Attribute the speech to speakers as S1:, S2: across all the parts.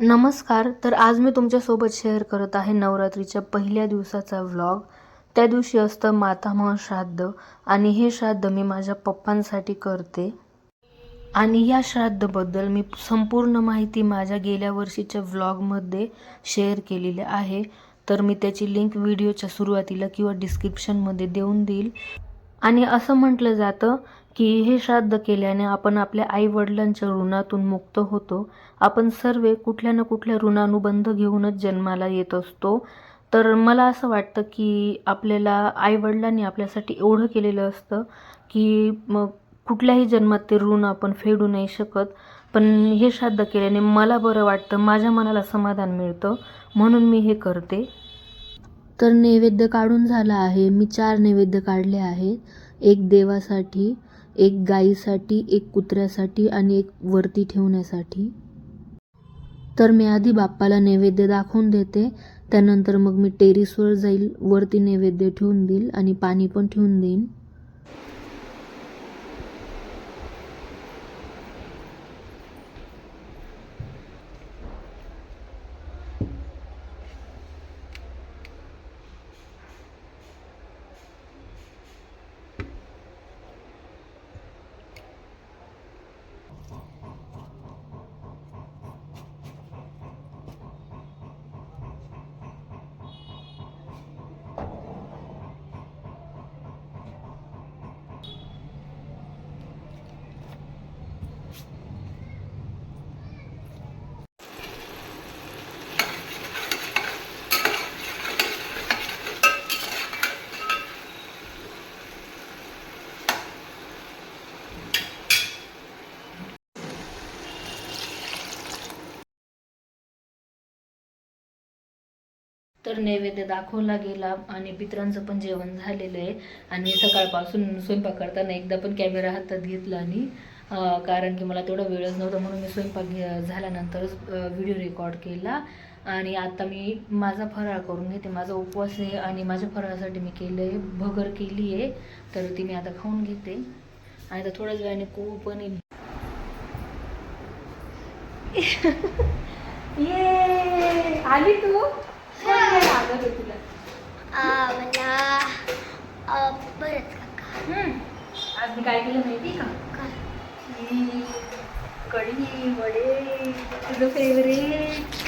S1: नमस्कार तर आज मी तुमच्यासोबत शेअर करत आहे नवरात्रीच्या पहिल्या दिवसाचा व्लॉग त्या दिवशी असतं मातामह श्राद्ध आणि हे श्राद्ध मी माझ्या पप्पांसाठी करते. आणि या श्राद्धबद्दल मी संपूर्ण माहिती माझ्या गेल्या वर्षीच्या व्लॉगमध्ये शेअर केलेली आहे. तर मी त्याची लिंक व्हिडिओच्या सुरुवातीला किंवा डिस्क्रिप्शनमध्ये देऊन देईल. आणि असं म्हटलं जातं की हे श्राद्ध केल्याने आपण आपल्या आईवडिलांच्या ऋणातून मुक्त होतो. आपण सर्व कुठल्या ना कुठल्या ऋणानुबंध घेऊनच जन्माला येत असतो. तर मला असं वाटतं की आपल्याला आईवडिलांनी आपल्यासाठी एवढं केलेलं असतं की मग कुठल्याही जन्मात ते ऋण आपण फेडू नाही शकत. पण हे श्राद्ध केल्याने मला बरं वाटतं माझ्या मनाला समाधान मिळतं. म्हणून मी हे करते. तर नैवेद्य काढून झाला आहे. मी चार नैवेद्य काढले आहेत. एक देवासाठी एक गाईसाठी एक कुत्र्यासाठी आणि एक वरती ठेवण्यासाठी. तर मी आधी बाप्पाला नैवेद्य दाखवून देते. त्यानंतर मग मी टेरिसवर जाईल वरती नैवेद्य ठेवून देईल आणि पाणी पण ठेवून देईन. तर नैवेद्य दाखवला गेला आणि पित्रांचं पण जेवण झालेलं आहे. आणि सकाळपासून स्वयंपाक करताना एकदा पण कॅमेरा हातात घेतला आणि कारण की मला तेवढा वेळच नव्हता म्हणून मी स्वयंपाक घे- झाल्यानंतरच व्हिडिओ रेकॉर्ड केला. आणि आता मी माझा फराळ करून घेते माझा उपवास आहे आणि माझ्या फराळासाठी मी केलं आहे भगर केली आहे तर ती मी आता खाऊन घेते. आणि आता थोड्याच वेळाने कोहू पण येईल. ये आली तू? आलं रे तुला?
S2: आ, मला बरंच काका.
S1: हम्म. आज मी काय केलं माहिती का?
S2: काय?
S1: ही कढी वडे तुझं फेवरेट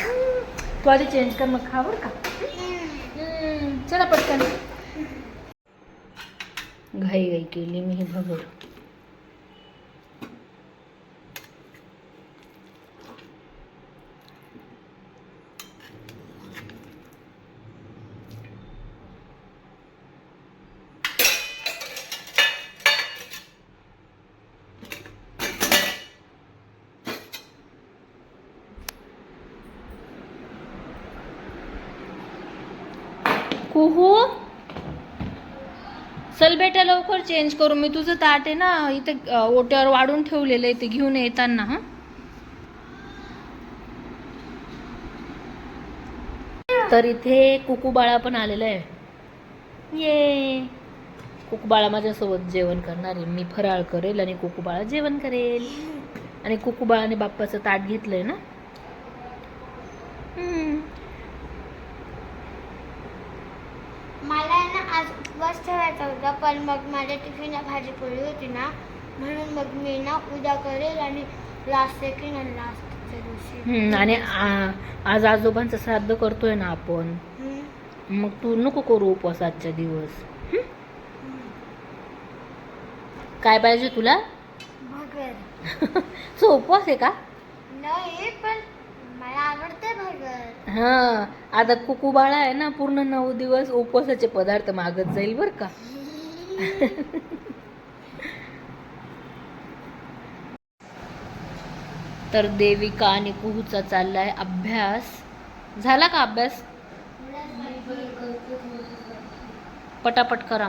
S1: तू आधी चेंज कर मग खा बरं का? हम्म. चला पटकन. घाई घाई केली मी ही भगर. कुहू? चल बेटा लवकर चेंज करू. मी तुझं ताट आहे ना इथे ओट्यावर वाढून ठेवलेलं आहे ते घेऊन येताना हा? तर इथे कुकूबाळा पण आलेला आहे. ये. कुकूबाळा माझ्यासोबत जेवण करणार आहे. मी फराळ करेल आणि कुकूबाळा जेवण करेल. आणि कुकूबाळाने बाप्पाचं ताट घेतलंय ना हम्म.
S2: मला आहे ना आज उपवास ठेवायचा होता पण मग माझ्या टिफिनला भाजी पोळी होती ना म्हणून मग मी ना उद्या करेल आणि लास्ट सेकंड आणि लास्टच्या दिवशी.
S1: हम्म, आणि आ- आज आजोबांचं श्राद्ध करतोय ना आपण.
S2: हम्म.
S1: मग तू नको करू उपवास आजच्या दिवस. हं? काय पाहिजे तुला?
S2: भगर.
S1: सो उपवास आहे का?
S2: नाही पण मला आवडते
S1: हा आता कुकू बाळा आहे ना पूर्ण नऊ दिवस उपवासाचे पदार्थ मागत जाईल बर का. तर देविका आणि कुहूचा चाललाय अभ्यास. झाला का अभ्यास? पटापट करा.